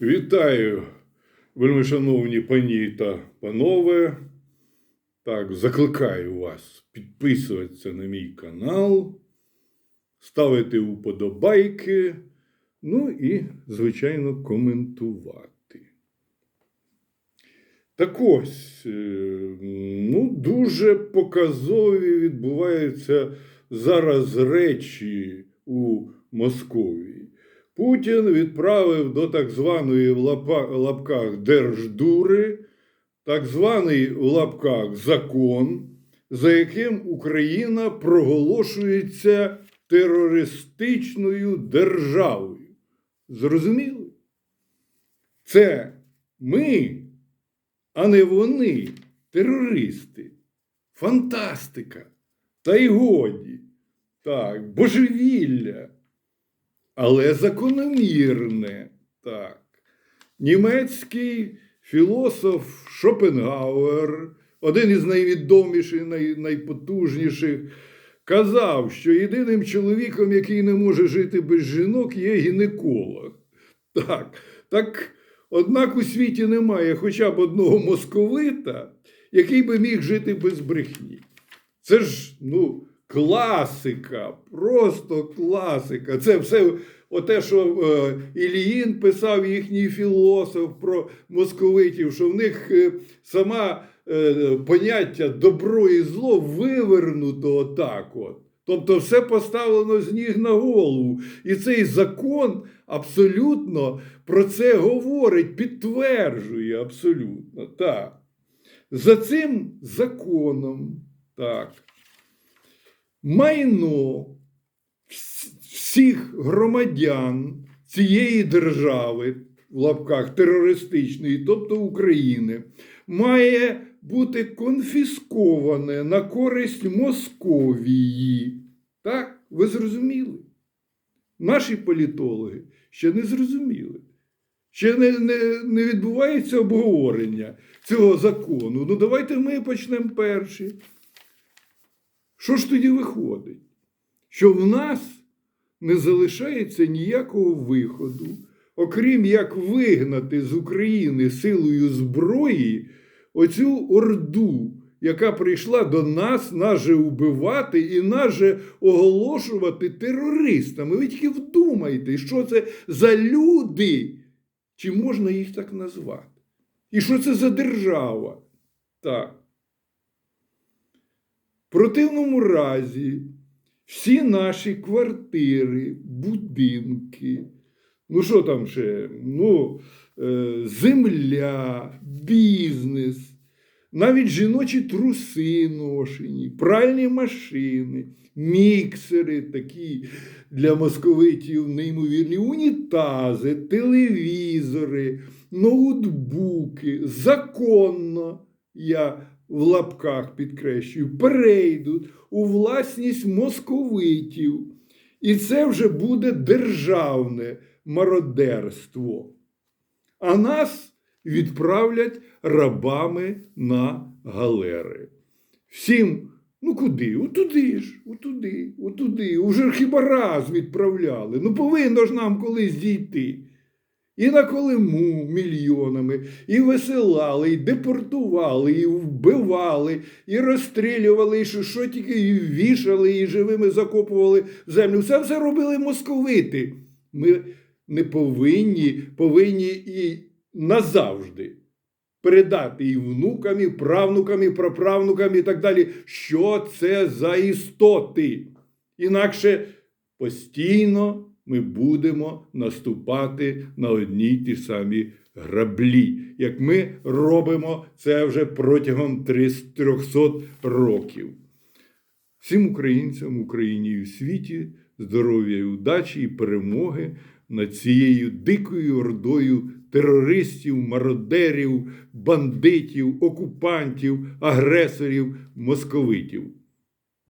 Вітаю, вельмишановні пані та панове. Так, закликаю вас підписуватися на мій канал, ставити уподобайки, ну і, звичайно, коментувати. Так ось, е, ну, дуже показові відбуваються зараз речі у Московії. Путін відправив до так званої в лапках держдури, так званий в лапках закон, за яким Україна проголошується терористичною державою. Зрозуміли? Це ми, а не вони, терористи. Фантастика. Та й годі. Так, божевілля але закономірне. Так. Німецький філософ Шопенгауер, один із найвідоміших, най, найпотужніших, казав, що єдиним чоловіком, який не може жити без жінок, є гінеколог. Так, так, однак у світі немає хоча б одного московита, який би міг жити без брехні. Це ж, ну, класика, просто класика. Це все оте, що е, Іліїн писав їхній філософ про московитів, що в них е, сама е, поняття добро і зло вивернуто отак. от. Тобто все поставлено з ніг на голову. І цей закон абсолютно про це говорить, підтверджує абсолютно. Так. За цим законом, так, майно всіх громадян цієї держави, в лапках терористичної, тобто України, має бути конфісковане на користь Московії. Так, ви зрозуміли? Наші політологи ще не зрозуміли. Ще не, не, не відбувається обговорення цього закону. Ну, давайте ми почнемо перші. Що ж тоді виходить? Що в нас не залишається ніякого виходу, окрім як вигнати з України силою зброї оцю орду, яка прийшла до нас, нас же убивати і нас же оголошувати терористами. Ви тільки вдумайте, що це за люди, чи можна їх так назвати? І що це за держава? Так. Противному разі всі наші квартири, будинки, ну що там ще? Ну, е, земля, бізнес, навіть жіночі труси ношені, пральні машини, міксери такі для московитів неймовірні, унітази, телевізори, ноутбуки, законно, я в лапках підкреслюю, перейдуть у власність московитів. І це вже буде державне мародерство. А нас відправлять рабами на галери. Всім, ну куди? Отуди ж, отуди, отуди. Уже хіба раз відправляли. Ну повинно ж нам колись дійти. І на Колиму мільйонами, і висилали, і депортували, і вбивали, і розстрілювали, і що, що тільки і вішали, і живими закопували землю. Все все робили московити. Ми не повинні, повинні і назавжди передати і внукам, і правнукам, і праправнукам, і так далі. Що це за істоти? Інакше постійно ми будемо наступати на одні й ті самі граблі, як ми робимо це вже протягом 300 років. Всім українцям в Україні і в світі здоров'я і удачі і перемоги над цією дикою ордою терористів, мародерів, бандитів, окупантів, агресорів, московитів.